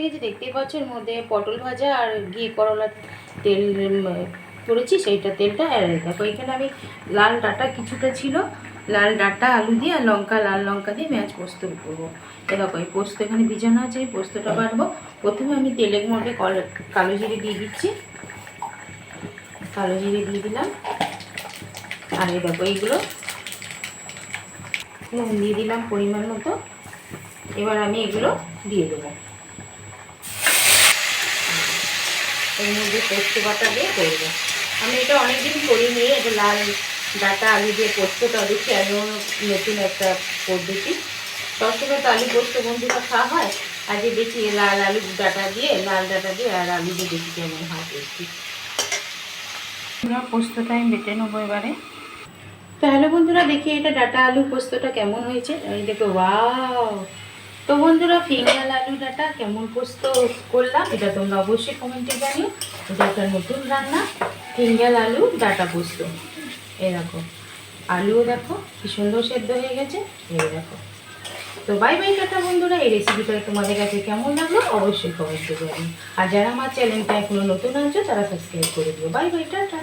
এই যে দেখতেই পাচ্ছ এর মধ্যে পটল ভাজা আর ঘি, করলা তেল করেছি, সেইটা তেলটা আর দেখো, এখানে আমি লাল ডাটা কিছুটা ছিল, লাল ডাটা আলু দিয়ে আর লঙ্কা, লাল লঙ্কা দিয়ে পেঁয়াজ পোস্ত করব। দেখো, এই পোস্ত এখানে ভিজানো আছে, এই পোস্তটা বাড়বো প্রথমে আমি তেলের মধ্যে কল- জিরে দিয়ে দিচ্ছি। কালো জিরে দিয়ে দিলাম। আর এই দেখো, এইগুলো দিয়ে দিলাম পরিমাণ মতো। এবার আমি এগুলো দিয়ে দেবো। এর মধ্যে পোস্ত বাটা দিয়ে করব। আমি এটা অনেকদিন করিনি এটা লাল ডাটা আলু দিয়ে পোস্তটা দিচ্ছি আমিও নতুন একটা পদ্ধতি সবসময় তো আলু পোস্ত বন্ধুরা খাওয়া হয় আজকে দেখি লাল আলু ডাটা দিয়ে লাল ডাটা দিয়ে আর আলু দিয়ে দেখি কেমন হয় টেস্টি পোস্তটা আমি বেটে নেব এবারে। তো হ্যালো বন্ধুরা দেখি এটা ডাটা আলু পোস্তটা কেমন হয়েছে। এই দেখো ওয়াও! তো বন্ধুরা ফিঙ্গাল আলু ডাটা কেমন পোস্ত করলাম, এটা তোমরা অবশ্যই কমেন্টে জানিও। এটা একটা নতুন রান্না ফিঙ্গাল আলু ডাটা পোস্ত। দেখো, আলুও দেখো, কি সুন্দর সেদ্ধ হয়ে গেছে। এই দেখো। তো বাই বাই টাটা বন্ধুরা, এই রেসিপিটা তোমাদের কাছে কেমন লাগল অবশ্যই কমেন্টে জানিও। আর যারা আমার চ্যানেলটা এখনও নতুন আনছো তারা সাবস্ক্রাইব করে দিও। Bye bye tata.